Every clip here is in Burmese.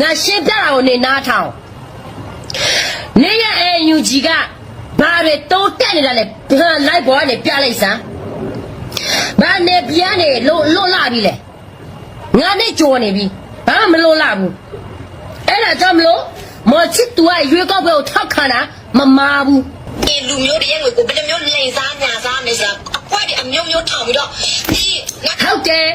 ငါရှင်းပြတာကိုနေနားထောင်နေရအယူကြီးကဘာတွေတိုးတက်နေတာလဲဘာလိုက်ပေါ်ကနေပြလိုက်စမ်းဘာနေပြားနေလို့လွတ်လာပြီလေငါနဲ့ကြော်နေပြီဘာမှမလွတ်လာဘူးအဲ့ဒါကြောင့်မလို့မော်ချစ်သူကရွေးကောက်ပွဲကိုထောက်ခံတာမမာဘူးဒီလူမျိုးတွေရဲ့ငွေကိုဘယ်လိုမျိုးလိန်စားညာစားနေစားအကွက်တွေအမျိုးမျိုးထောင်ပြီးတော့ဒီငါဟုတ်တယ်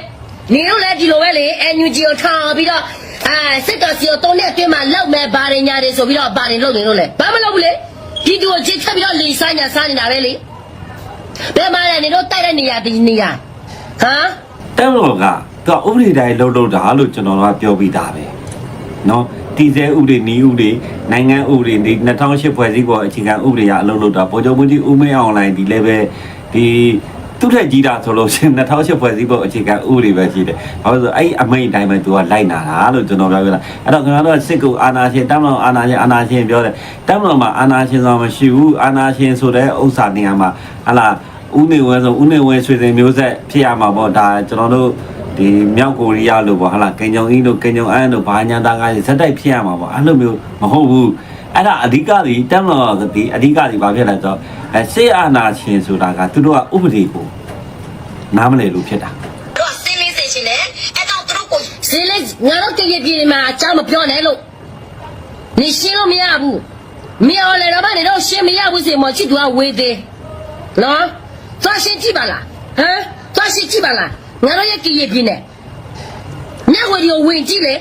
နေတော့လည်းဒီလိုပဲလေ NUG ကိုထောင်ပြီးတော့အဲစစ်တော်စီကိုတုံးတဲ့အတွင်းမှာလောက်မဲ့ဘာတွေညာတွေဆိုပြီးတော့ဘာတွေလုပ်နေလို့လဲဘာမလုပ်ဘူးလေဒီသူကိုချစ်ချက်ပြီးတော့လေဆိုင်ညာစားနေတာပဲလေဘယ်မှာလဲနေတော့တိုက်တဲ့နေရာဒီနေရာဟမ်တက်မလို့ကသူကဥပဒေတိုင်းလှုပ်လှုပ်တာလို့ကျွန်တော်ကပြောပြီးသားပဲနော်တည်ဆဲဥပဒေနီးဥပဒေနိုင်ငံဥပဒေဒီ2008ဖွဲ့စည်းပုံအခြေခံဥပဒေအရအလုပ်လုပ်တာပေါ်ကျော်မူကြီးဦးမင်းအောင်လိုင်းဒီလည်းပဲဒီ သူ့ထက်ကြီးတာဆိုလို့ရှိရင်2008ဖွဲ့စည်းပုံအခြေခံဥပဒေပဲရှိတယ်။ဘာလို့လဲဆိုအဲ့အမိန့်အတိုင်းပဲသူကလိုက်နာတာလို့ကျွန်တော်ပြောပြတာ။အဲ့တော့ကျွန်တော်တို့ကစစ်ကူအာနာရှင်တမန်တော်အာနာရှင်အာနာရှင်ပြောတယ်။တမန်တော်မှာအာနာရှင်ဆိုတာမရှိဘူး။အာနာရှင်ဆိုတဲ့ဥစ္စာနေရာမှာဟလာဦးနေဝဲဆိုဦးနေဝဲဆွေစဉ်မျိုးဆက်ဖြစ်ရမှာပေါ့ဒါကျွန်တော်တို့ဒီမြောက်ကိုရီးယားလို့ပေါ့ဟာလာကင်ဂျုံအင်းတို့ကင်ဂျုံအန်တို့ဘာညာတာကစက်တိုက်ဖြစ်ရမှာပေါ့အဲ့လိုမျိုးမဟုတ်ဘူး အဲ့ဒါအဓိကဒီတမန်တော်ဒီအဓိကဒီဘာဖြစ်လဲဆိုတော့အဲစေအာနာရှင်ဆိုတာကသူတို့ကဥပဒေကိုနားမလည်လို့ဖြစ်တာတို့ကစင်းလေးစေရှင်နဲ့အဲ့တော့သူတို့ကိုစင်းလေးငါတို့တရပြည်နေမှာအကြောင်းမပြောနဲ့လို့နေရှင်းလို့မရဘူးမရလေတော့ဗာနေတော့ရှင်းမရဘူးစေမော်ချစ်သူကဝေးသေးနော်သွားရှင်းကြည့်ပါလားဟမ်သွားရှင်းကြည့်ပါလားငါတို့ရဲ့ကြည်ရပြည်နေညဝရီကိုဝင်ကြည့်လေ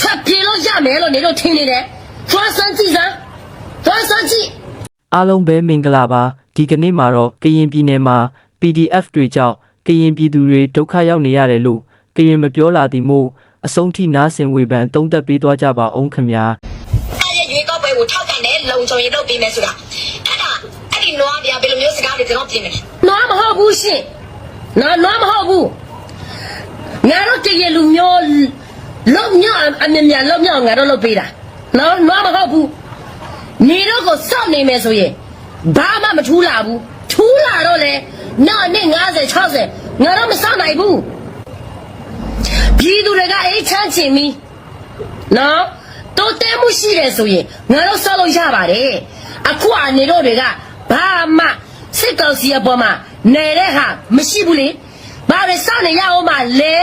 ထပ်ပြေလို့ရမယ်လို့နေတော့ထင်နေတယ်သွားစမ်းကြည့်စမ်းသွားစမ်းကြည့်အားလုံးပဲမင်္ဂလာပါဒီကနေ့မှာတော့ကရင်ပြည်နယ်မှာ PDF တွေကြောင့်ကရင်ပြည်သူတွေဒုက္ခရောက်နေရတယ်လို့ကရင်မပြောလာသည်မို့အဆုံးထိနားဆင်ဝေဖန်တုံးသက်ပေးသွားကြပါအောင်ခင်ဗျာအဲ့ရဲ့ရွေးကောက်ပွဲကိုထောက်ခံတဲ့လုံခြုံရေးလုပ်ပေးမယ်ဆိုတာအဲ့ဒါအဲ့ဒီနွားပြဘယ်လိုမျိုးစကားတွေကျွန်တော်ပြင်မယ်နွားမဟုတ်ဘူးရှင်နော်နွားမဟုတ်ဘူးငါတို့တကယ်လူမျိုး လုံမြောက်အမြင်မြန်လုံမြောက်ငါတို့လုပ်ပေးတာနော်နွားမဟုတ်ဘူးနေတော့ကိုစောင့်နေမယ်ဆိုရင်ဘာမှမထူးလာဘူးထူးလာတော့လေနောက်နေ့90 60ငါတို့မစောင့်နိုင်ဘူးပြည်သူတွေကအေးချမ်းချင်ပြီနော်တိုးတဲမှုရှိတယ်ဆိုရင်ငါတို့စောင့်လို့ရပါတယ်အခုအနေတို့တွေကဘာမှစစ်ကောင်စီအပေါ်မှာနေတဲ့ဟာမရှိဘူးလေဘာလဲစောင့်နေရအောင်မလဲ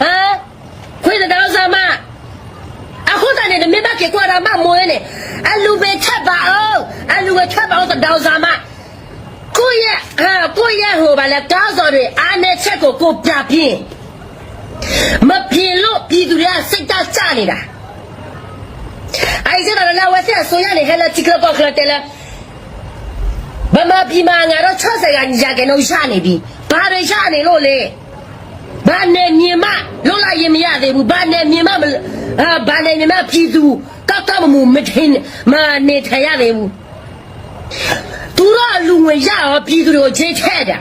ဟမ် ခွေးတောင်စားမအခုတည်းနဲ့မြတ်ကကွာတာမမွေးနေအလူပဲထပ်ပါအောင်အလူပဲထပ်ပါအောင်တောင်စားမကိုရဟာကိုရဟိုပါလေတောင်းစော်တွေအားနဲ့ချက်ကိုကိုပြပြင်းမပြင်းလို့ပြည်သူတွေကစိတ်တကြနေတာအဲ့ဒါလည်းဝက်ဆက်ဆိုရနေဟဲ့လားတိကပေါက်ကလေးတယ်ဗမာပြည်မှာငါတို့60ကညာကနေရနေပြီဘာတွေရနေလို့လဲ ဘာနဲ့မြင်မလွတ်လာရင်မရသေးဘူးဘာနဲ့မြင်မမအာဘာနဲ့မြင်မပြည်သူကောက်ကောက်မမမထင်းမနေထရသေးဘူးသူတို့လူငွေရရောပြည်သူတွေကိုချိန်ထဲတာ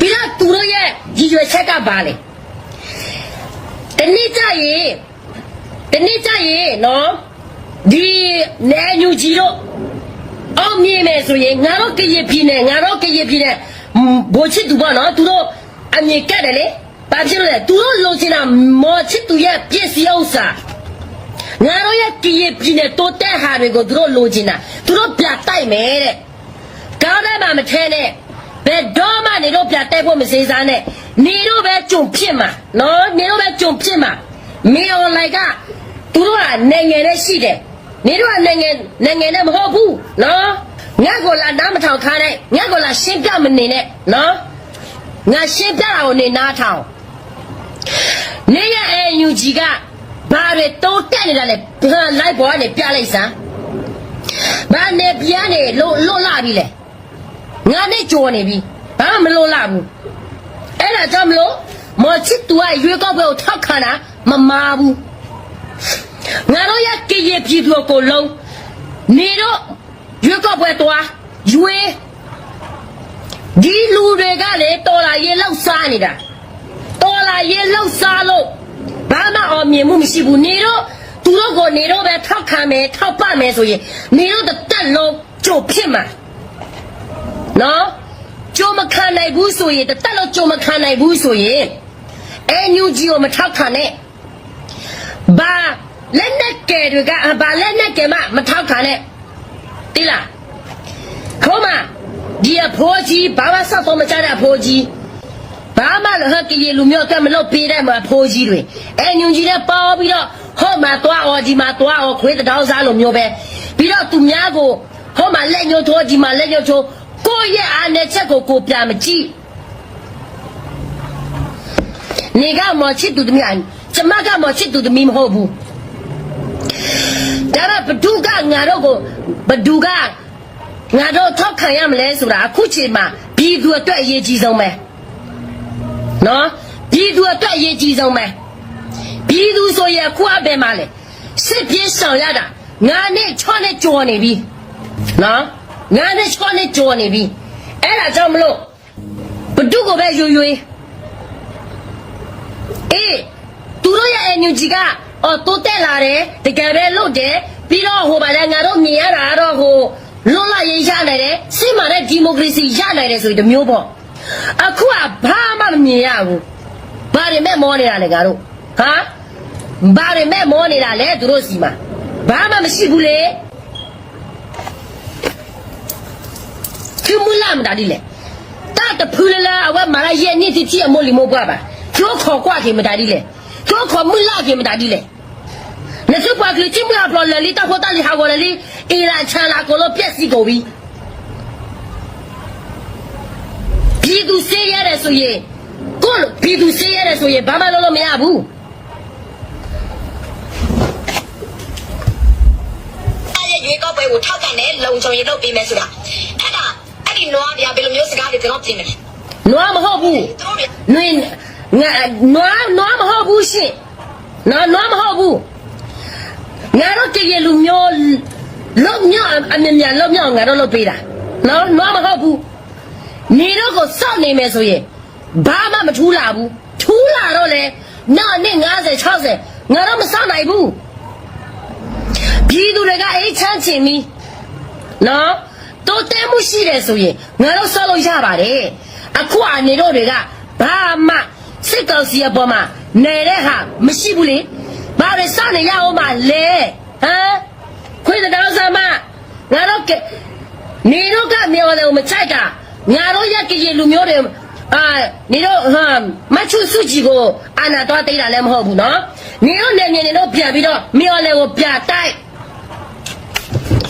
ပြီးတော့သူတို့ရဲ့ရည်ရွယ်ချက်ကဘာလဲတနေ့ကျရင်တနေ့ကျရင်နော်ဒီနေညူကြီးတို့အောင်မြင်မယ်ဆိုရင်ငါတို့ကရပြည်နဲ့ငါတို့ကရပြည်နဲ့ ဘိုးချစ်သူပေါ့နော်သူတို့အမြင်ကတ်တယ်လေဘာဖြစ်လို့လဲသူတို့လုံချင်တာမော်ချစ်သူရဲ့ပြည့်စည်ဥစ္စာငါတို့ရဲ့ကရပြည်နဲ့တိုးတက်ဟာတွေကိုသူတို့လုံချင်တာသူတို့ပြတိုက်မယ်တဲ့ကောင်းတယ်မှမထဲနဲ့ဘယ်တော့မှနေတော့ပြတိုက်ဖို့မစေစားနဲ့နေတော့ပဲကြုံဖြစ်မှာနော်နေတော့ပဲကြုံဖြစ်မှာမင်းအွန်လိုင်းကသူတို့ကနိုင်ငံနဲ့ရှိတယ်နေတော့ကနိုင်ငံနိုင်ငံနဲ့မဟုတ်ဘူးနော် ငါ့ကိုလာနားမထောင်ထားနဲ့ငါ့ကိုလာရှင်းပြမနေနဲ့နော်ငါရှင်းပြတာကိုနေနားထောင်နေရအယူကြီးကဘာတွေတိုးတက်နေတာလဲဘာလိုက်ပေါ်ကနေပြလိုက်စမ်းဘာနေပြားနေလို့လွတ်လာပြီလေငါနဲ့ကြော်နေပြီဘာမှမလွတ်လာဘူးအဲ့ဒါကြောင့်မလို့မော်ချစ်သူကရွေးကောက်ပွဲကိုထောက်ခံတာမမာဘူးငါတို့ရကြည်ရပြည်သူကိုလုံးနေတော့ ရွေးကောက်ပွဲသွားရွေးဒီလူတွေကလေတော်လာရေလောက်စားနေတာတော်လာရေလောက်စားလို့ဘာမှအောင်မြင်မှုမရှိဘူးနေတော့သူတို့ကိုနေတော့ပဲထောက်ခံမယ်ထောက်ပမယ်ဆိုရင်နေတော့တစ်တက်လုံးကြိုဖြစ်မှာနော်ကြုံမခံနိုင်ဘူးဆိုရင်တစ်တက်တော့ကြုံမခံနိုင်ဘူးဆိုရင်အဲညူဂျီကိုမထောက်ခံနဲ့ဘာလက်နက်ကယ်တွေကဘာလက်နက်ကယ်မှမထောက်ခံနဲ့ တိလားခေါမဒီအဖိုးကြီးဘာမှစောက်တော့မကြတဲ့အဖိုးကြီးဘာမှလည်းဟကကြီးလူမျိုးကမလို့ပေးတဲ့မှာဖိုးကြီးတွေအဲညူကြီးနဲ့ပေါ်ပြီးတော့ဟောမှာတွားအော်ဒီမှာတွားအော်ခွေးတောင်းစားလိုမျိုးပဲပြီးတော့သူများကိုဟောမှာလက်ညှိုးထိုးဒီမှာလက်ညှိုးထိုးကိုယ့်ရဲ့အားနဲ့ချက်ကိုကိုပြမကြည့်နေကမော်ချစ်သူတမီးအ န်ကျမကမော်ချစ်သူတမီးမဟုတ်ဘူးဒါတော့ဘဒုကငါတို့ကိုဘဒုကငါတို့ထောက်ခံရမလဲဆိုတာအခုချိန်မှာပြည်သူအတွက်အရေးကြီးဆုံးပဲနော်ပြည်သူအတွက်အရေးကြီးဆုံးပဲပြည်သူဆိုရင်အခုအပဲမှာလေစစ်ပြေးဆောင်ရတာငါနဲ့ချောနဲ့ကြော်နေပြီနော်ငါနဲ့ချောနဲ့ကြော်နေပြီအဲ့ဒါကြောင့်မလို့ဘဒုကိုပဲယူယူအေးသူတို့ရဲ့ energy က အော်တိုးတက်လာတယ်တကယ်ပဲလို့တယ်ပြီးတော့ဟိုပါလေငါတို့မြင်ရတာကတော့ဟိုလွတ်လပ်ရေးရနိုင်တယ်စစ်မှန်တဲ့ဒီမိုကရေစီရနိုင်တယ်ဆိုရင်တစ်မျိုးပေါ့အခုကဘာမှမမြင်ရဘူးဘာတွေမဲ့မောနေတာလဲငါတို့ဟာဘာတွေမဲ့မောနေတာလဲသူတို့စီမှာဘာမှမရှိဘူးလေသူမလာမတာဒီလေတာတဖူလလာအဝမလာရဲ့နေ့တီအမိုလီမိုပွားပါကျောခေါ်ကွာကေမတာဒီလေကျောခေါ်မလာကေမတာဒီလေ နစုပွားကလေးချင်းမလာပလလီတာဟိုတာလီဟာကိုလလီအီရန်ချန်လာကိုလိုပြက်စီကိုပြီးပြည်သူစေးရတယ်ဆိုရင်ကိုလိုပြည်သူစေးရတယ်ဆိုရင်ဘာမှလုပ်လို့မရဘူးအဲ့ရဲ့ရွေးကောက်ပွဲကိုထောက်ကန်တဲ့လုံခြုံရေးလုပ်ပေးမယ်ဆိုတာအဲ့ဒါအဲ့ဒီနွားတွေကဘယ်လိုမျိုးစကားတွေကျွန်တော်ပြင်မလဲနွားမဟုတ်ဘူးသူတို့တွေနွေငါ နွားနွားမဟုတ်ဘူးရှင်နော်နွားမဟုတ်ဘူးငါတို့တကယ်လူမျိုးလုံးမြောက်အမြင်မြန်လုံးမြောက်ငါတို့လုပ်ပေးတာနော်နွားမဟုတ်ဘူးနေတော့ကိုစောင့်နေမယ်ဆိုရင်ဘာမှမထူးလာဘူးထူးလာတော့လေနောက်နှစ်50 60ငါတို့မစောင့်နိုင်ဘူးပြည်သူတွေကအေးချမ်းချင်ပြီနော်တိုးတက်မှုရှိတယ်ဆိုရင်ငါတို့စောင့်လို့ရပါတယ်အခုအနေတို့တွေကဘာမှ စစ်ကောင်စီအပေါ်မှာနေတဲ့ဟာမရှိဘူးလေဘာတွေစောင့်နေရအောင်မလဲဟမ်ခွေးတောင်စမ်းမငါတို့ကနေတို့ကမြေော်တယ်ကိုမချိုက်တာငါတို့ရက်ကကြီးလူမျိုးတွေအာနေတို့ဟမ်မချူစုကြီးကိုအာနာတော့တိတ်တာလည်းမဟုတ်ဘူးနော်နေတို့နေနေနေတို့ပြန်ပြီးတော့မြေော်တယ်ကိုပြတိုက်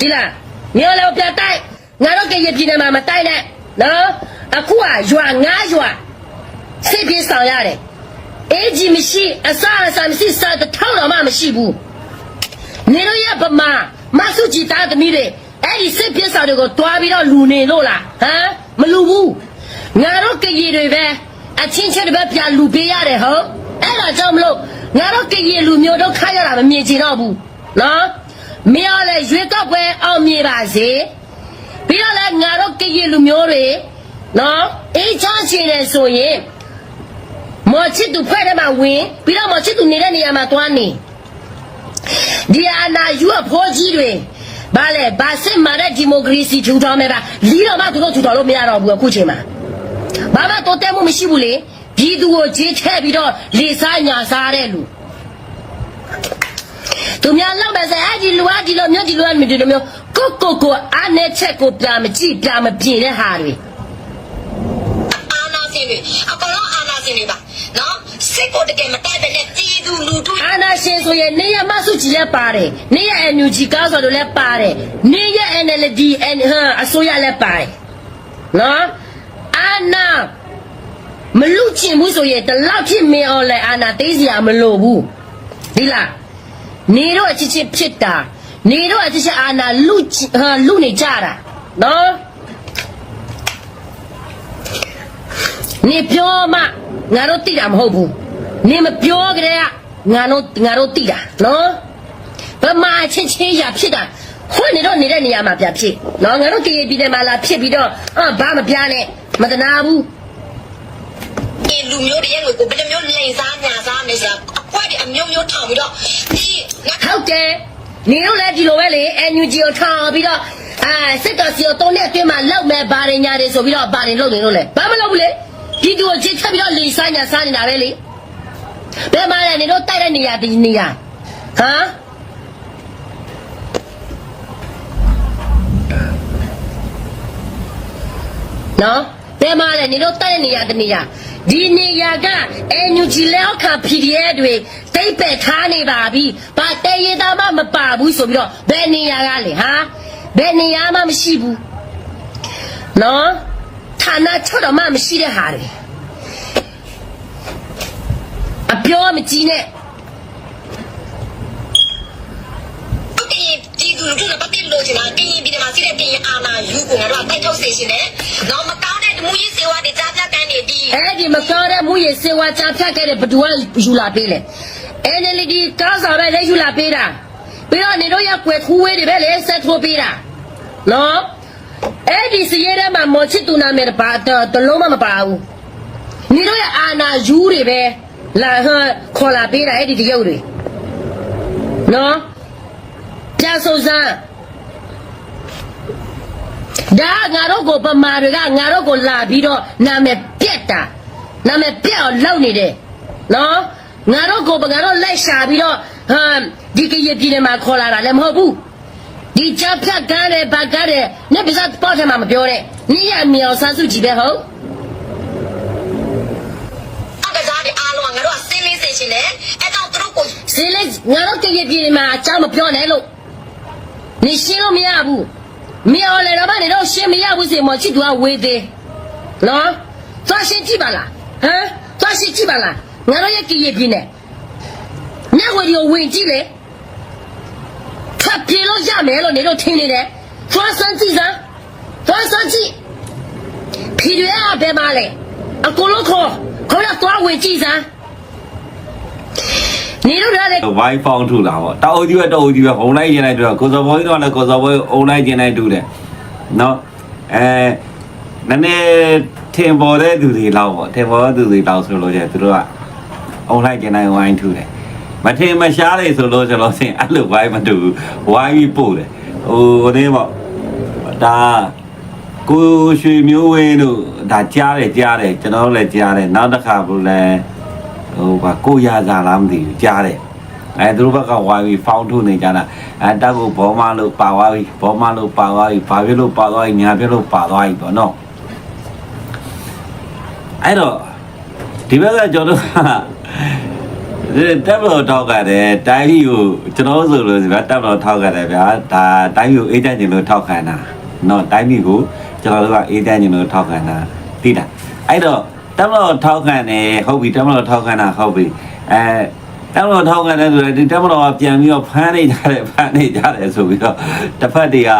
ဒီလားမြေလည်းပြတိုက်ငါတို့ကရပြည်နယ်မှာမတိုက်နဲ့နော်အခုကရွာငါးရွာ စိတ်ပြေးဆောင်ရတယ်အေးကြီးမရှိအစအစမရှိစတဲ့ထောက်တော်မှမရှိဘူးနေတို့ရဗမာမဆုကြည်သားသမီးတွေအဲ့ဒီစိတ်ပြေးဆောင်တွေကိုတွားပြီးတော့လူနေလို့လားဟမ်မလူဘူးငါတို့ကကြီးတွေပဲအချင်းချင်းတွေပဲပြန်လူပေးရတယ်ဟုတ်အဲ့ဒါကြောင့်မလို့ငါတို့ကကြီးလူမျိုးတို့ခါရတာမမြင်ချင်တော့ဘူးနော်မင်းရောလေရွေးကောက်ပွဲအောင်မြေပါစေပြီးတော့လည်းငါတို့ကကြီးလူမျိုးတွေနော်အေးချမ်းချင်တယ်ဆိုရင် မော်ချစ်သူဖွဲ့ထဲမှာဝင်ပြီးတော့မော်ချစ်သူနေတဲ့နေရာမှာသွားနေဒီအနာယူအဖိုးကြီးတွေဘာလဲဘာစစ်မှန်တဲ့ဒီမိုကရေစီထူထောင်မယ်ပါလီတော့မှသူတို့ထူထောင်လို့မရတော့ဘူးအခုချိန်မှာဘာမှတိုးတက်မှုမရှိဘူးလေပြည်သူကိုဂျေးထဲပြီးတော့လေစားညာစားတဲ့လူသူများလောက်ပဲဆိုအဲ့ဒီလူအဒီလိုမျိုးဒီလိုမျိုးဒီလိုမျိုးကိုကိုကိုအားနဲ့ချက်ကိုပြမကြည့်ပြမပြင်းတဲ့ဟာတွေအာနာစင်တွေအကောင်လုံးအာနာစင်တွေပါ နော်စစ်ကိုတကယ်မတိုက်ပဲနဲ့ပြည်သူလူထုအာနာရှင်ဆိုရင်နေရမဆုကြည်လည်းပါတယ်နေရ NUG ကားဆိုလို့လည်းပါတယ်နေရ NLD အန်ဟာအစိုးရလည်းပါတယ်နော်အာနာမလူချင်ဘူးဆိုရင်တလောက်ဖြစ်မင်းအောင်လဲအာနာသိစရာမလိုဘူးဒီလားနေတော့အချစ်ချစ်ဖြစ်တာနေတော့အချစ်ချစ်အာနာလူချင်ဟာလူနေကြတာနော်နေပြောမှ ငါတို့သိတာမဟုတ်ဘူးနေမပြောကြတဲ့ကငါတို့ငါတို့သိတာနော်ဗမာအချင်းချင်းရဖြစ်တာခွနေတော့နေတဲ့နေရာမှာပြဖြစ်နော်ငါတို့ကြည်ပြည်တယ်မှာလာဖြစ်ပြီးတော့အာဘာမပြနဲ့မတနာဘူးဒီလူမျိုးတွေရဲ့ငွေကိုဘယ်လိုမျိုးလိန်စားညာစားနေဆိုတာအကွက်တွေအမျိုးမျိုးထောင်ပြီးတော့ဒီငါဟုတ်တယ်နေတို့လည်းဒီလိုပဲလေ NUG ကိုထားပြီးတော့အာစစ်တော်စီကိုတုံးတဲ့အတွင်းမှာလောက်မဲ့ဘာတွေညာတွေဆိုပြီးတော့ဘာတွေလုပ်နေလို့လဲဘာမလုပ်ဘူးလေ ဒီတူကိုချစ်ချက်ပြီးတော့လီဆိုင်ညာစားနေတာပဲလေဟဘယ်မှာလဲနေတို့တိုက်တဲ့နေရာဒီနေရာဟမ်နော်ဘယ်မှာလဲနေတို့တိုက်တဲ့နေရာဒီနေရာဒီနေရာကအန်ယူဂျီလောက်ခံ PDF တွေတိတ်ပက်ထားနေပါပြီ။ဘာတရေသားမှမပါဘူးဆိုပြီးတော့ဘယ်နေရာကလဲဟာဘယ်နေရာမှမရှိဘူး။နော် ဌာနချုပ်တော့မှမရှိတဲ့ဟာတွေအပြောမကြီးနဲ့ကရင်ပြည်သူလူထုနဲ့ပတ်သက်လို့ချင်တာကရင်ပြည်နယ်မှာရှိတဲ့ကရင်အာဏာယူကိုငါတို့ကတိုက်ထုတ်စေရှင်တယ်။တော့မကောင်းတဲ့ဒမှုရေးစေဝါတွေကြားပြကန်းနေဒီအဲ့ဒီမကောင်းတဲ့မူရစေဝါချဖြတ်ခဲ့တဲ့ဘဒူကယူလာပေးလေ NLD ကားစားပဲလည်းယူလာပေးတာပြီးတော့နေတို့ရကွယ်ခူးဝေးတွေပဲလေဆက်ထိုးပေးတာနော် အဲ့ဒီစရဲထဲမှာမော်ချစ်တူနာမယ်ပါတော့တလုံးမမပါဘူးနေတို့ရအာနာယူတွေပဲလာဟန်ခေါ်လာပေးတာအဲ့ဒီတရုပ်တွေနော်ပြဆိုစမ်းဒါငါတို့ကိုပမာတွေကငါတို့ကိုလာပြီးတော့နာမည်ပြက်တာနာမည်ပြက်အောင်လုပ်နေတယ်နော်ငါတို့ကိုငါတို့လိုက်ရှာပြီးတော့ဟမ်ဒီကရပြည်နယ်မှာခေါ်လာတာလည်းမဟုတ်ဘူး ဒီကြောက်ဖြတ်ကားတယ်ဗတ်ကားတယ်နေပါစပေါ်တယ်မှာမပြောနဲ့နေ့ရမြောင်ဆန်းစုကြည်ပဲဟုတ်အကစားတွေအားလုံးကငါတို့ကစင်းလေးစေရှင်တယ်။အဲကြောင့်သူတို့ကိုစင်းလေးငါတို့ကရပြည်နယ်မှာအကြောင်းမပြောနဲ့လို့နေရှင်းလို့မရဘူးမြောင်လည်းတော့မနေတော့ရှင်းမရဘူးစီမော်ချစ်သူကဝေးသေးနော်သွားရှင်းကြည့်ပါလားဟမ်သွားရှင်းကြည့်ပါလားငါတို့ရဲ့ကရပြည်နယ်ညဝရီကိုဝင်ကြည့်လေ ထပ်ပြေလို့ရမယ်လို့နေတော့ထင်နေတယ်သွားစမ်းကြည့်စမ်းသွားစမ်းကြည့်ဖြီတွေကဘယ်မှာလဲအကုန်လုံးခေါ်ခေါ်တော့သွားဝင်ကြည့်စမ်းနေတော့လည်းဝိုင်းဖောင်းထူလာပေါ့တောက်အုပ်ကြီးပဲတောက်အုပ်ကြီးပဲအုံလိုက်ကျင်လိုက်တူတာကိုစော်ဘောကြီးတော့လည်းကိုစော်ဘောကြီးအုံလိုက်ကျင်လိုက်တူတယ်နော်အဲနည်းနည်းထင်ပေါ်တဲ့သူတွေလောက်ပေါ့ထင်ပေါ်တဲ့သူတွေလောက်ဆိုလို့ကျသူတို့ကအုံလိုက်ကျင်လိုက်ဝိုင်းထူတယ် မထင်မရှားလေဆိုလို့ကျွန်တော်စင်အဲ့လိုဝိုင်းမတူဘူးဝိုင်းပြီးပို့တယ်ဟိုဟိုနေပေါ့ဒါကိုရွှေမျိုးဝင်းတို့ဒါကြားတယ်ကြားတယ်ကျွန်တော်တို့လည်းကြားတယ်နောက်တစ်ခါဘုလဲဟိုကကိုရစားလားမသိဘူးကြားတယ်အဲသူတို့ဘက်ကဝိုင်းပြီးဖောင်းထုတ်နေကြတာအဲတက်ကိုဘောမလို့ပါသွားပြီဘောမလို့ပါသွားပြီဘာဖြစ်လို့ပါသွားပြီညာဖြစ်လို့ပါသွားပြီပေါ့နော်အဲ့တော့ဒီဘက်ကကျွန်တော် တို့ကတက်ဘလို့ထောက်ကြတယ်တိုင်းပြည်ကိုကျွန်တော်ဆိုလို့ဒီဘက်တက်ဘလို့ထောက်ကြတယ်ဗျာဒါတိုင်းပြည်ကိုအေးချမ်းခြင်းလို့ထောက်ခံတာနော်တိုင်းပြည်ကိုကျွန်တော်တို့ကအေးချမ်းခြင်းလို့ထောက်ခံတာသိတာအဲ့တော့တက်ဘလို့ထောက်ခံတယ်ဟုတ်ပြီတက်ဘလို့ထောက်ခံတာဟုတ်ပြီအဲတက်မတော်ထောက်ခံတဲ့ဆိုရင်ဒီတက်မတော်ကပြန်ပြီးတော့ဖမ်းနေကြတယ်ဖမ်းနေကြတယ်ဆိုပြီးတော့တစ်ဖက်တွေက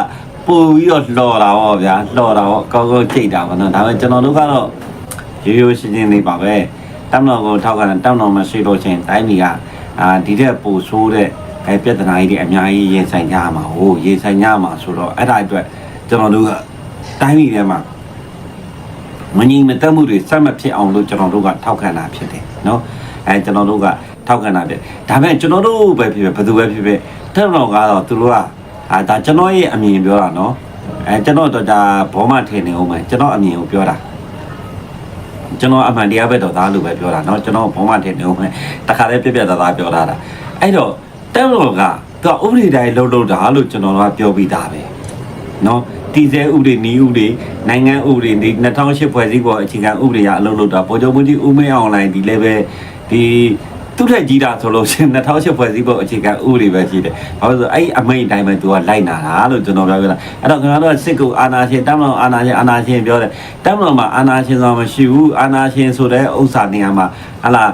ပို့ပြီးတော့လှော်တာပေါ့ဗျာလှော်တာပေါ့ကောင်းကောင်းချိန်တာပေါ့နော်ဒါပေမဲ့ကျွန်တော်တို့ကတော့ရိုးရိုးရှင်းရှင်းလေးပါပဲ တက်မတော်ကိုထောက်ခံတဲ့တက်မတော်မရှိလို့ချင်းတိုင်းပြည်ကအာဒီတဲ့ပို့ဆိုးတဲ့အဲပြဿနာကြီးတွေအများကြီးရင်ဆိုင်ကြရမှာဟိုရင်ဆိုင်ကြရမှာဆိုတော့အဲ့ဒါအတွက်ကျွန်တော်တို့ကတိုင်းပြည်ထဲမှာ မငြိမ်မသက်မှုတွေစက်မဖြစ်အောင်လို့ကျွန်တော်တို့ကထောက်ခံတာဖြစ်တယ်เนาะအဲကျွန်တော်တို့ကထောက်ခံတာဖြစ်ဒါပေမဲ့ကျွန်တော်တို့ပဲဖြစ်ဖြစ်ဘယ်သူပဲဖြစ်ဖြစ်တက်တော်ကတော့သူတို့ကအာဒါကျွန်တော်ရဲ့အမြင်ပြောတာเนาะအဲကျွန်တော်တော့ဒါဘောမထင်နေအောင်မယ်ကျွန်တော်အမြင်ကိုပြောတာ ကျွန်တော်အမှန်တရားပဲတော့သားလို့ပဲပြောတာเนาะကျွန်တော်ဘောမထင်နေအောင်မယ်တခါတည်းပြက်ပြက်သားသားပြောတာတာအဲ့တော့တက်တော်ကသူကဥပဒေတိုင်းလှုပ်လှုပ်တာလို့ကျွန်တော်ကပြောပြီးသားပဲ နော်တည်ဆဲဥပဒေနီးဥပဒေနိုင်ငံဥပဒေဒီ2008ဖွဲ့စည်းပုံအခြေခံဥပဒေအလုပ်လုပ်တာပေါ်ကျော်မှုကြီးဦးမင်းအောင်လိုင်းဒီလည်းပဲဒီ သူ့ထက်ကြီးတာဆိုလို့ရှိရင်2008ဖွဲ့စည်းပုံအခြေခံဥပဒေပဲရှိတယ်။ဘာလို့လဲဆိုအဲ့အမိန့်အတိုင်းပဲသူကလိုက်နာတာလို့ကျွန်တော်ပြောပြတာ။အဲ့တော့ကျွန်တော်တို့စစ်ကိုအာနာရှင်တမန်တော်အာနာရှင်အာနာရှင်ပြောတယ်။တမန်တော်မှာအာနာရှင်ဆိုတာမရှိဘူး။အာနာရှင်ဆိုတဲ့ဥစ္စာနေရာမှာဟလာ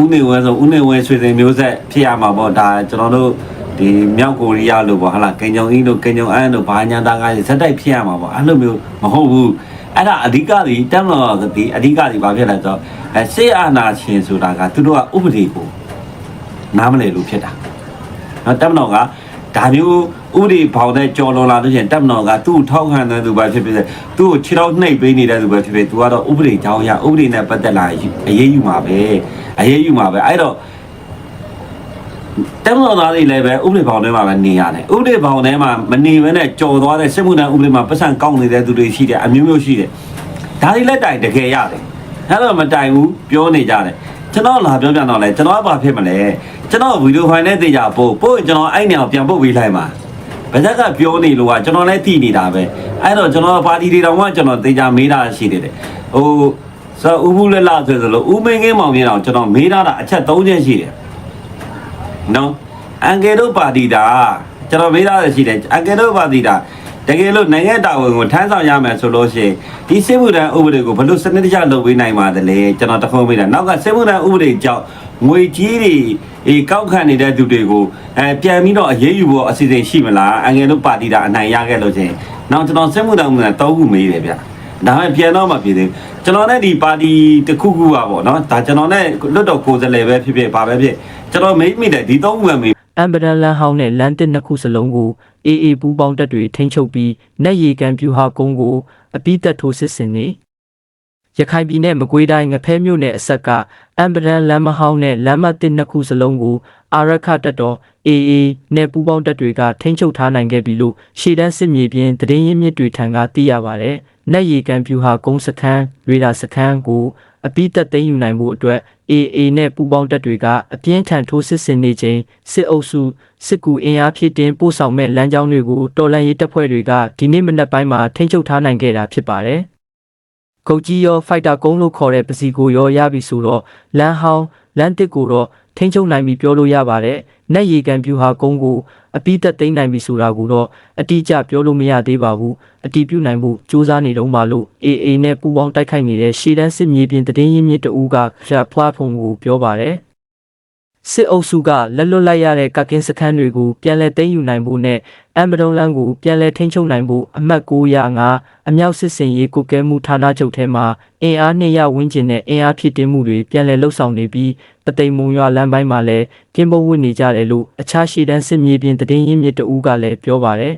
ဦးနေဝဲဆိုဦးနေဝဲဆွေစဉ်မျိုးဆက်ဖြစ်ရမှာပေါ့ဒါကျွန်တော်တို့ဒီမြောက်ကိုရီးယားလို့ပေါ့ဟာလားကင်ဂျုံအင်းတို့ကင်ဂျုံအန်တို့ဘာညာတာကဇက်တိုက်ဖြစ်ရမှာပေါ့အဲ့လိုမျိုးမဟုတ်ဘူး အဲ့ဒါအဓိကဒီတမ်လောဒီအဓိကဒီဘာဖြစ်လဲဆိုတော့အဲစေအာနာရှင်ဆိုတာကသူတို့ကဥပဒေကိုနားမလည်လို့ဖြစ်တာနော်တမ်လောကဒါမျိုးဥပဒေဘောင်တဲ့ကြော်လွန်လာလို့ရှိရင်တမ်လောကသူ့ထောက်ခံတဲ့သူပဲဖြစ်ဖြစ်သူ့ကိုခြေထောက်နှိပ်ပေးနေတဲ့သူပဲဖြစ်ဖြစ်သူကတော့ဥပဒေကြောင်းအရဥပဒေနဲ့ပတ်သက်လာအရေးယူမှာပဲအရေးယူမှာပဲအဲ့တော့ တက်မတော်သားတွေလည်းပဲဥပဒေဘောင်ထဲမှာပဲနေရတယ်ဥပဒေဘောင်ထဲမှာမနေဘဲနဲ့ကြော်သွားတဲ့စစ်မှုထမ်းဥပဒေမှာပတ်စံကောက်နေတဲ့သူတွေရှိတယ်အမျိုးမျိုးရှိတယ်ဒါတွေလက်တိုင်တကယ်ရတယ်အဲ့တော့မတိုင်ဘူးပြောနေကြတယ်ကျွန်တော်လာပြောပြတော့လဲကျွန်တော်ကဘာဖြစ်မလဲကျွန်တော်ဗီဒီယိုဖိုင်နဲ့တေချာပို့ပို့ရင်ကျွန်တော်အဲ့နေအောင်ပြန်ပို့ပေးလိုက်ပါဗဇက်ကပြောနေလို့ကကျွန်တော်လည်းသိနေတာပဲအဲ့တော့ကျွန်တော်ပါတီတွေတောင်မှကျွန်တော်တေချာမေးတာရှိတယ်တဲ့ဟိုဆိုဥပုလက်လာဆိုဆိုလို့ဥမင်းကင်းမောင်မြင်အောင်ကျွန်တော်မေးတာအချက်၃ချက်ရှိတယ် နော်အန်ကယ်တို့ပါတီတာကျွန်တော်မေးတာရှိတယ်အန်ကယ်တို့ပါတီတာတကယ်လို့နိုင်ငံတာဝန်ကိုထမ်းဆောင်ရမယ်ဆိုလို့ရှိရင်ဒီစစ်မှုထမ်းဥပဒေကိုဘယ်လိုစနစ်တကျလုပ်ပေးနိုင်ပါသလဲကျွန်တော်တခုံးမေးတာနောက်ကစစ်မှုထမ်းဥပဒေကြောင့်ငွေကြီးတွေအေးကောက်ခံနေတဲ့သူတွေကိုအဲပြန်ပြီးတော့အရေးယူဖို့အစီအစဉ်ရှိမလားအငယ်တို့ပါတီတာအနိုင်ရခဲ့လို့ချင်းနောက်ကျွန်တော်စစ်မှုထမ်းဥပဒေတောက်ခုမေးတယ်ဗျဒါပေမဲ့ပြန်တော့မဖြစ်သေးဘူးကျွန်တော်နဲ့ဒီပါတီတစ်ခုခုပါပေါ့နော်ဒါကျွန်တော်နဲ့လွတ်တော်ကိုယ်စားလှယ်ပဲဖြစ်ဖြစ်ဘာပဲဖြစ် ကျွန်တော်မေးမိတယ်ဒီသုံးခုပဲမေးအမ်ဘရန်လန်ဟောင်းနဲ့လန်တစ်နှစ်ခုစလုံးကိုအေအေပူးပေါင်းတပ်တွေထိန်းချုပ်ပြီးနက်ရီကန်ပြူဟာကုန်းကိုအပိသက်ထိုးစစ်ဆင်နေရခိုင်ပြည်နယ်မကွေးတိုင်းငဖဲမြို့နယ်အဆက်ကအမ်ဘရန်လမ်းမဟောင်းနဲ့လမ်းမတစ်နှစ်ခုစလုံးကိုအာရခတပ်တော်အေအေနဲ့ပူးပေါင်းတပ်တွေကထိန်းချုပ်ထားနိုင်ခဲ့ပြီလို့ရှေ့တန်းစစ်မြေပြင်တရင်ရင်းမြစ်တွေထံကသိရပါတယ်။နက်ရီကန်ပြူဟာကုန်းစခန်းရေဒါစခန်းကိုအပိသက်သိမ်းယူနိုင်မှုအတွက် AA နဲ့ပူးပေါင်းတပ်တွေကအပြင်းထန်ထိုးစစ်ဆင်နေချိန်စစ်အုပ်စုစစ်ကူအင်အားဖြည့်တင်းပို့ဆောင်မဲ့လမ်းကြောင်းတွေကိုတော်လှန်ရေးတပ်ဖွဲ့တွေကဒီနေ့မနက်ပိုင်းမှာထိန်းချုပ်ထားနိုင်ခဲ့တာဖြစ်ပါတယ်။ကုတ်ကြီးရောဖိုက်တာကုန်းလို့ခေါ်တဲ့ပစီကိုရောရပြီဆိုတော့လမ်းဟောင်းလမ်းတစ်ကိုတော့ထိန်းချုပ်နိုင်ပြီပြောလို့ရပါတယ်။နက်ရီကန်ပြူဟာကုန်းကို အပိသက်သိမ်းနိုင်ပြီဆိုတာကိုတော့အတိအကျပြောလို့မရသေးပါဘူး။အတီးပြုတ်နိုင်မှုစူးစမ်းနေတော့မှလို့ AA နဲ့ပူးပေါင်းတိုက်ခိုက်နေတဲ့ရှေ့တန်းစစ်မြေပြင်တည်င်းရင်းမြစ်တအူးကဖျက်ဖလားဖုံကိုပြောပါတယ်။ စစ်အုပ်စုကလက်လွတ်လိုက်ရတဲ့ကကင်းစခန်းတွေကိုပြန်လည်သိမ်းယူနိုင်ဖို့နဲ့အမ်ဘဒုံလန်ကိုပြန်လည်ထိန်းချုပ်နိုင်ဖို့အမှတ်905အမြောက်စစ်စင်ရေးကုကဲမှုဌာနချုပ်ထဲမှာအင်အား200ဝန်းကျင်နဲ့အင်အားဖြစ်တင်မှုတွေပြန်လည်လှုပ်ဆောင်နေပြီးပသိမ်မုံရွာလမ်းပိုင်းမှာလည်းကင်းပုတ်ဝစ်နေကြတယ်လို့အခြားရှေ့တန်းစစ်မြေပြင်တည်င်းရင်းမြစ်တအူးကလည်းပြောပါတယ်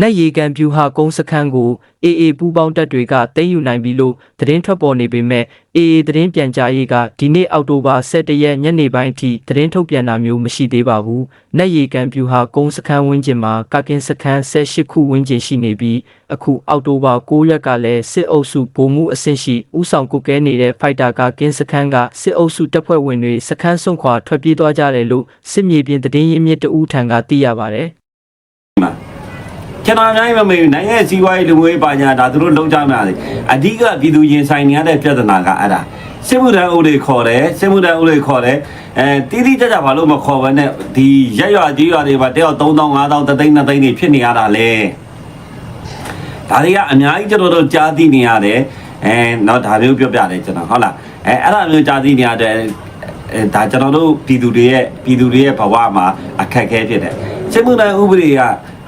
နက်ရီကန်ပြူဟာကုန်းစခန်းကို AA ပူးပေါင်းတပ်တွေကသိမ်းယူနိုင်ပြီလို့သတင်းထွက်ပေါ်နေပေမဲ့ AA သတင်းပြန်ကြားရေးကဒီနေ့အောက်တိုဘာ17ရက်ညနေပိုင်းအထိသတင်းထုတ်ပြန်တာမျိုးမရှိသေးပါဘူး။နက်ရီကန်ပြူဟာကုန်းစခန်းဝင်းကျင်မှာကကင်စခန်း18ခုဝင်းကျင်ရှိနေပြီးအခုအောက်တိုဘာ9ရက်ကလည်းစစ်အုပ်စုဗိုလ်မှူးအဆင့်ရှိဥဆောင်ကုတ်ကဲနေတဲ့ဖိုက်တာကကင်းစခန်းကစစ်အုပ်စုတပ်ဖွဲ့ဝင်တွေစခန်းဆုံးခွာထွက်ပြေးသွားကြတယ်လို့စစ်မြေပြင်သတင်းရင်းမြစ်တအူးထံကသိရပါတယ်။ ကျွန်တော်အများကြီးမမေ့ဘူးနိုင်ငံစီးပွားရေးလူမျိုးရေးပါညာဒါသူတို့လုံးကြမှာလေအဓိကပြည်သူရင်ဆိုင်နေရတဲ့ပြဿနာကအဲ့ဒါစစ်မှုထမ်းဥပဒေခေါ်တယ်စစ်မှုထမ်းဥပဒေခေါ်တယ်အဲတီးတီးကြကြဘာလို့မခေါ်ဘဲနဲ့ဒီရက်ရွာကြီးရွာတွေမှာတယောက်3000 5000တသိန်း2သိန်းတွေဖြစ်နေရတာလေဒါတွေကအများကြီးကျွန်တော်တို့ကြားသိနေရတယ်အဲတော့ဒါမျိုးပြောပြတယ်ကျွန်တော်ဟုတ်လားအဲအဲ့ဒါမျိုးကြားသိနေရတဲ့အဲဒါကျွန်တော်တို့ပြည်သူတွေရဲ့ပြည်သူတွေရဲ့ဘဝမှာအခက်အခဲဖြစ်တယ်စစ်မှုထမ်းဥပဒေက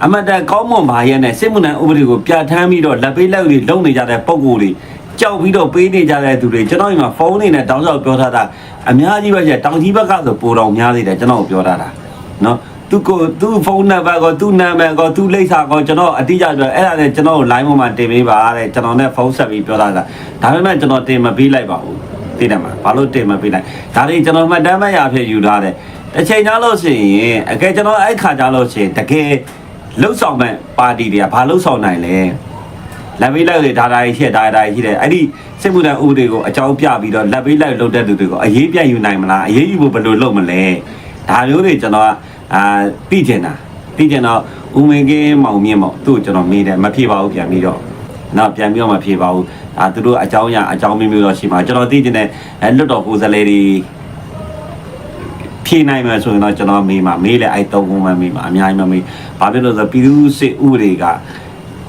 အမတ်တန်ကောင်းမွန်ပါရဲ့နဲ့စစ်မှုထမ်းဥပဒေကိုပြဋ္ဌာန်းပြီးတော့လက်ပေးလက်တွေလုံနေကြတဲ့ပုံကိုယ်တွေကြောက်ပြီးတော့ပေးနေကြတဲ့သူတွေကျွန်တော်ဒီမှာဖုန်းနေနဲ့တောင်းလျှောက်ပြောထားတာအများကြီးပဲကျတောင်ကြီးဘက်ကဆိုပိုတော်များသေးတယ်ကျွန်တော်ကိုပြောထားတာနော်သူကိုသူဖုန်းနံပါတ်ကိုသူနာမည်ကိုသူလိပ်စာကိုကျွန်တော်အတိအကျပြောအဲ့ဒါနဲ့ကျွန်တော်ကို line ပေါ်မှာတင်ပေးပါတဲ့ကျွန်တော်နဲ့ဖုန်းဆက်ပြီးပြောတာကဒါပေမဲ့ကျွန်တော်တင်မပေးလိုက်ပါဘူးသိတယ်မှာဘာလို့တင်မပေးလိုက်ဒါတွေကျွန်တော်မှတ်တမ်းမှတ်ရဖြစ်ယူထားတယ်တစ်ချိန်ကြာလို့ရှိရင်အကယ်ကျွန်တော်အဲ့ခါကြာလို့ရှိရင်တကယ် လှုပ်ဆောင်မဲ့ပါတီတွေကဘာလှုပ်ဆောင်နိုင်လဲလက်ပေးလိုက်တွေဒါဒါကြီးရှိဒါဒါကြီးရှိတယ်အဲ့ဒီစစ်မှုထမ်းဥပဒေကိုအကြောင်းပြပြီးတော့လက်ပေးလိုက်လုပ်တဲ့သူတွေကိုအရေးပြတ်ယူနိုင်မလားအရေးယူဖို့ဘယ်လိုလုပ်မလဲဒါမျိုးတွေကျွန်တော်ကအာသိကျင်တာသိကျင်တော့ဦးမင်းကင်းမောင်မြင့်မောင်သူ့ကိုကျွန်တော်မေးတယ်မဖြေပါဘူးပြန်ပြီးတော့နောက်ပြန်ပြီးတော့မဖြေပါဘူးအာသူတို့အကြောင်းအရာအကြောင်းမျိုးမျိုးတော့ရှိမှာကျွန်တော်သိကျင်တဲ့အဲလွတ်တော်ကိုယ်စားလှယ်တွေ ဖြေနိုင်မှာဆိုရင်တော့ကျွန်တော်မေးမှာမေးလဲအဲ့သုံးခုမှမေးမှာအများကြီးမမေးဘာဖြစ်လို့လဲဆိုတော့ပြည်သူစစ်ဥပဒေက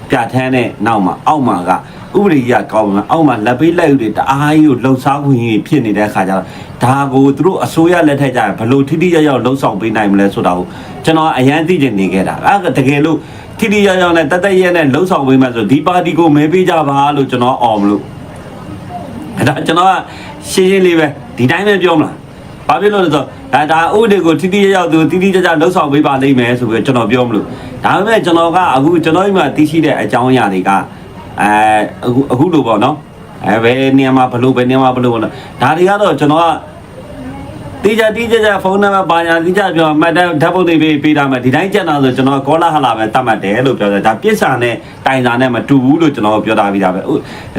ပြဋ္ဌာန်းတဲ့နောက်မှာအောက်မှာကဥပဒေကြီးကကောင်းမှာအောက်မှာလက်ပေးလက်ယူတွေတအားကြီးကိုလှုပ်ရှားခွင့်ကြီးဖြစ်နေတဲ့အခါကျတော့ဒါကိုသူတို့အစိုးရလက်ထက်ကျရင်ဘယ်လိုထိထိရောက်ရောက်လှုပ်ဆောင်ပေးနိုင်မလဲဆိုတာကိုကျွန်တော်အရန်သိချင်နေခဲ့တာအဲ့ဒါတကယ်လို့ထိထိရောက်ရောက်နဲ့တတ်တတ်ရဲနဲ့လှုပ်ဆောင်ပေးမှဆိုဒီပါတီကိုမဲပေးကြပါလို့ကျွန်တော်အောင်မလို့အဲ့ဒါကျွန်တော်ကရှင်းရှင်းလေးပဲဒီတိုင်းပဲပြောမလား ဘာဖြစ်လို့လဲဆိုတော့ဒါဒါဥပဒေကိုထိထိရောက်ရောက်သူတိတိကျကျလှုပ်ဆောင်ပေးပါလိမ့်မယ်ဆိုပြီးတော့ကျွန်တော်ပြောမလို့ဒါပေမဲ့ကျွန်တော်ကအခုကျွန်တော်ဒီမှာသိရှိတဲ့အကြောင်းအရာတွေကအဲအခုအခုလိုပေါ့နော်အဲဘယ်နေရာမှာဘလို့ဘယ်နေရာမှာဘလို့ပေါ့နော်ဒါတွေကတော့ကျွန်တော်က တေချာတီးကြကြဖုန်းနံပါတ်ပါညာတီးကြပြောမှတ်တမ်းဓာတ်ပုံတွေပေးပေးတာမှဒီတိုင်းကြက်တော့ဆိုကျွန်တော်ကောလာဟလာပဲတတ်မှတ်တယ်လို့ပြောတယ်ဒါပြစ်စာနဲ့တိုင်စာနဲ့မတူဘူးလို့ကျွန်တော်ပြောတာပြီးတာပဲဥ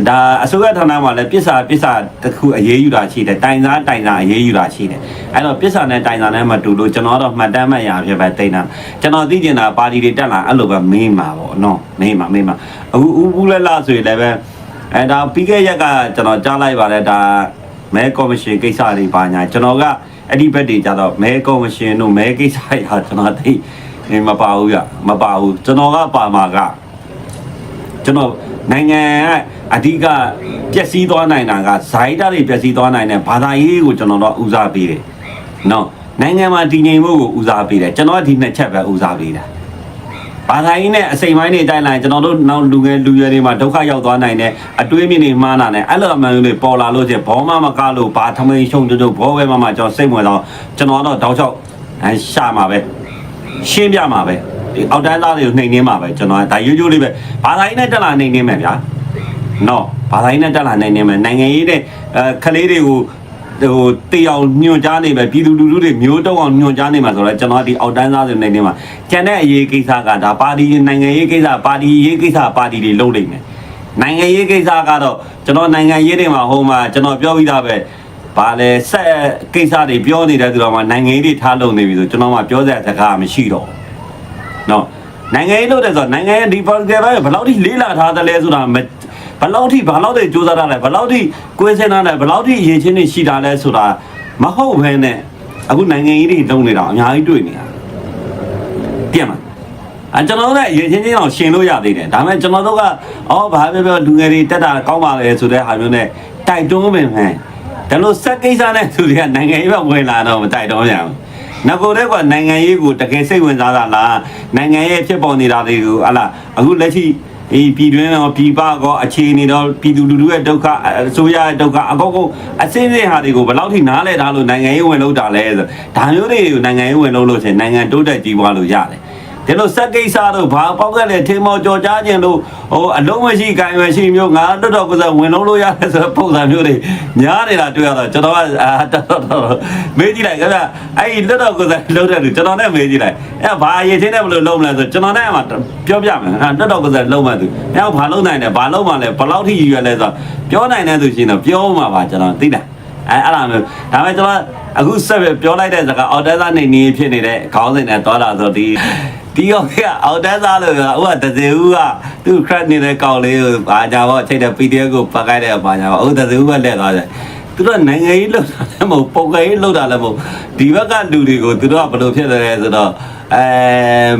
ဒါအစိုးရဌာနမှာလည်းပြစ်စာပြစ်စာတစ်ခုအရေးယူတာရှိတယ်တိုင်စာတိုင်စာအရေးယူတာရှိတယ်အဲ့တော့ပြစ်စာနဲ့တိုင်စာနဲ့မတူလို့ကျွန်တော်တော့မှတ်တမ်းမှတ်ရဖြစ်ပဲတိတ်တာကျွန်တော်သိကျင်တာပါတီတွေတက်လာအဲ့လိုပဲမေးမှာပေါ့နော်မေးမှာမေးမှာအခုဦးဘူးလဲလားဆိုရင်လည်းပဲအဲဒါပြီးခဲ့ရက်ကကျွန်တော်ကြားလိုက်ပါတယ်ဒါမဲကော်မရှင်ကိစ္စတွေပါညာကျွန်တော်က အဲ့ဒီဘက်တွေကြတော့မဲကော်မရှင်တို့မဲကိစ္စတွေဟာကျွန်တော်သိမပါဘူးရမပါဘူးကျွန်တော်ကပါမှာကကျွန်တော်နိုင်ငံကအဓိကပျက်စီးသွားနိုင်တာကဇိုင်းတာတွေပျက်စီးသွားနိုင်တဲ့ဘာသာရေးကိုကျွန်တော်တို့ဦးစားပေးတယ်။နော်နိုင်ငံမှာတည်ငြိမ်မှုကိုဦးစားပေးတယ်ကျွန်တော်ကဒီနှစ်ချက်ပဲဦးစားပေးတာ။ ဘာသာရေးနဲ့အစိမ်ပိုင်းတွေတိုက်လိုက်ကျွန်တော်တို့နောက်လူငယ်လူရွယ်တွေမှာဒုက္ခရောက်သွားနိုင်တဲ့အတွေးမြင်တွေမှားနာတယ်အဲ့လိုအမှန်တွေပေါ်လာလို့ချင်းဘောမမကလို့ဘာထမင်းရှုံကြုံဘောပဲမမကျွန်တော်စိတ်ဝင်တော့ကျွန်တော်တော့တောက်ချောက်အဲရှာမှာပဲရှင်းပြမှာပဲဒီအောက်တန်းသားတွေကိုနှိမ်နှင်းမှာပဲကျွန်တော်ကဒါရိုးရိုးလေးပဲဘာသာရေးနဲ့တက်လာနှိမ်နှင်းမယ်ဗျာနော်ဘာသာရေးနဲ့တက်လာနှိမ်နှင်းမယ်နိုင်ငံရေးတဲ့အဲခလေးတွေကို ဟိုတေအောင်ညွှန်ကြားနေမယ်ပြည်သူလူထုတွေမျိုးတုံးအောင်ညွှန်ကြားနေမှာဆိုတော့ကျွန်တော်ဒီအောက်တန်းသားတွေနှိမ်နှင်းမှာကျန်တဲ့အရေးကိစ္စကဒါပါတီနိုင်ငံရေးကိစ္စပါတီရေးကိစ္စပါတီတွေလုပ်နိုင်မယ်နိုင်ငံရေးကိစ္စကတော့ကျွန်တော်နိုင်ငံရေးတွေမှာဟိုမှာကျွန်တော်ပြောပြီးသားပဲဘာလဲဆက်ကိစ္စတွေပြောနေတဲ့သူတော်မှာနိုင်ငံရေးတွေထားလုံနေပြီဆိုကျွန်တော်မှပြောစရာစကားမရှိတော့ဘူးနော်နိုင်ငံရေးလို့တဲ့ဆိုတော့နိုင်ငံရေးဒီပေါ်ကယ်ပဲဘယ်လောက်ထိလေးလာထားသလဲဆိုတာမ ဘယ်လောက်ထိဘယ်လောက်ထိစူးစမ်းထားလဲဘယ်လောက်ထိကိုယ်စင်ထားလဲဘယ်လောက်ထိရည်ချင်းတွေရှိတာလဲဆိုတာမဟုတ်ဘဲနဲ့အခုနိုင်ငံရေးတွေလုံးနေတာအများကြီးတွေ့နေတာပြတ်မှာအကျွန်တော်တို့လည်းရည်ချင်းချင်းအောင်ရှင်လို့ရသေးတယ်ဒါပေမဲ့ကျွန်တော်တို့ကအော်ဘာပဲပြောလူငယ်တွေတက်တာကောင်းပါလေဆိုတဲ့ဟာမျိုးနဲ့တိုက်တွန်းပင်မှန်ဒါလို့စက်ကိစ္စနဲ့သူတွေကနိုင်ငံရေးဘက်ဝင်လာတော့မတိုက်တွန်းရဘူးငကိုတဲ့ကနိုင်ငံရေးကိုတကယ်စိတ်ဝင်စားတာလားနိုင်ငံရေးဖြစ်ပေါ်နေတာတွေကိုဟလာအခုလက်ရှိ ဒီပြည်တွင်းရောပြည်ပကောအခြေအနေတော့ပြည်သူလူထုရဲ့ဒုက္ခအစိုးရရဲ့ဒုက္ခအကောကောအစင်းစင်းဟာတွေကိုဘယ်လောက်ထိနားလဲထားလို့နိုင်ငံရေးဝင်လို့တာလဲဆိုဒါမျိုးတွေကိုနိုင်ငံရေးဝင်လို့လို့ရှင်နိုင်ငံတိုးတက်ကြီးပွားလို့ရတယ် ဒီလိုစက်ကိစ္စတို့ဘာပေါက်ကလေးထင်းမောကြော်ကြားခြင်းတို့ဟိုအလုံးမရှိကံရွယ်ရှိမျိုးငါတော်တော်ကစားဝင်လုံးလို့ရတယ်ဆိုတဲ့ပုံစံမျိုးတွေညားနေတာတွေ့ရတော့ကျွန်တော်ကအာတော်တော်တော်မေးကြည့်လိုက်ခင်ဗျအဲ့ဒီတော်တော်ကစားလုံးတဲ့လူကျွန်တော်နဲ့မေးကြည့်လိုက်အဲ့ဘာအရေးချင်းနဲ့ဘယ်လိုလုံးမလဲဆိုကျွန်တော်နဲ့မှပြောပြမယ်ဟာတော်တော်ကစားလုံးမှသူအဲ့ဘာလုံးနိုင်တယ်ဘာလုံးမှလဲဘယ်လောက်ထိရည်ရွယ်လဲဆိုပြောနိုင်တဲ့သူရှင်တော့ပြောမှာပါကျွန်တော်သိတယ်အဲအဲ့လိုမျိုးဒါပေမဲ့ကျွန်တော် အခုဆက်ပြပြောလိုက်တဲ့စကားအော်တဲသားနေနေဖြစ်နေတဲ့ခေါင်းစဉ်နဲ့သွားတာဆိုဒီဒီကောင်ကအော်တဲသားလို့ကဟိုကတစေဦးကသူ့ crack နေတဲ့ကောင်လေးကိုဘာကြတော့ချိန်တဲ့ PDF ကိုပတ်ခိုင်းတဲ့ဘာညာပါဟိုတစေဦးကလက်သွားတယ်သူတို့နိုင်ငံရေးလှုပ်တာလည်းမဟုတ်ပုံကရေးလှုပ်တာလည်းမဟုတ်ဒီဘက်ကလူတွေကိုသူတို့ကဘယ်လိုဖြစ်တယ်လဲဆိုတော့အဲ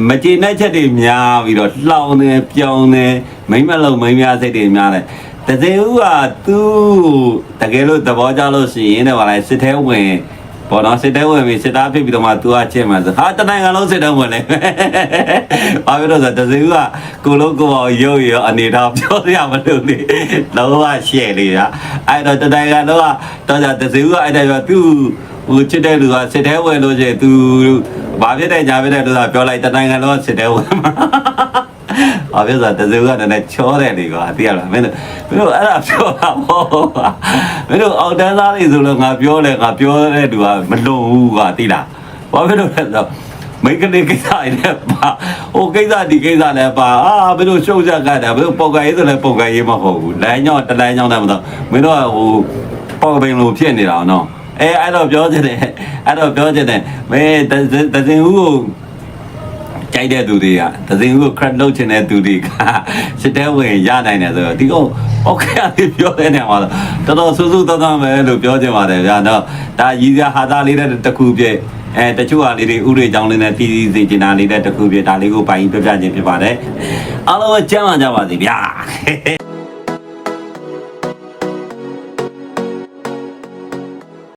မကျေနပ်ချက်တွေများပြီးတော့လှောင်နေပြောင်းနေမိမ့်မလုံးမိမ့်များစိတ်တွေများတယ်တကယ်ဦးကသူတကယ်လို့သဘောကျလို့ရှိရင်တော့ဗါလိုက်စစ်သေးဝင် ပေါ်တော့စစ်သေးဝင်ပြီးစစ်သားဖြစ်ပြီးတော့မှ तू ကချင်းမှာဆိုဟာတနိုင်ငံလုံးစစ်သေးဝင်လေဘာဖြစ်လို့ဆိုတကယ်ဦးကကိုလုံးကိုပေါရုပ်ရအနေတော့ပြောရမလို့လေလောကရှဲလေကအဲ့တော့တနိုင်ငံလုံးကတော့ကြတကယ်ဦးကအဲ့ဒါပြောသူဟိုချစ်တဲ့လူကစစ်သေးဝင်လို့ရှိရင် तू ဘာဖြစ်တဲ့ညာဖြစ်တဲ့လူကပြောလိုက်တနိုင်ငံလုံးစစ်သေးဝင်မှာ။ အပြည့်စားတစုကလည်းချောတယ်လေကွာသိရလားမင်းတို့မင်းတို့အဲ့ဒါပြောတာပေါ့ကွာမင်းတို့အောက်တန်းသားတွေဆိုလို့ငါပြောလဲငါပြောတဲ့သူကမလွန်ဘူးကွာသိလားဘာဖြစ်လို့လဲဆိုတော့မိန်းကလေးကိစ္စနဲ့ပါဟိုကိစ္စဒီကိစ္စနဲ့ပါအာမင်းတို့ရှုပ်ကြကြတာမင်းတို့ပုံကရေးဆိုလဲပုံကရေးမဟုတ်ဘူးလိုင်းညောင်းတလိုင်းညောင်းတယ်မတော့မင်းတို့ကဟိုပေါ်ပင်လိုဖြစ်နေတာနော်အဲအဲ့တော့ပြောချင်တယ်အဲ့တော့ပြောချင်တယ်မင်းတစင်ဦးကို ကြိုက်တဲ့သူတွေကသစင်ကို crack လုပ်ချင်တဲ့သူတွေကစစ်တဲဝင်ရနိုင်တယ်ဆိုတော့ဒီကောင်โอเคအဖြစ်ပြောတဲ့နေရာမှာတော့တော်တော်ဆူဆူတောင်းတောင်းပဲလို့ပြောချင်ပါတယ်ဗျာတော့ဒါရည်စရာဟာသားလေးတဲ့တစ်ခုပြည့်အဲတချို့ဟာလေးတွေဥရိကြောင်းလေးနဲ့တည်တည်စေချင်တာလေးတဲ့တစ်ခုပြည့်ဒါလေးကိုပိုင်ပြပြခြင်းဖြစ်ပါတယ်အားလုံးကျမ်းပါကြပါစေဗျာ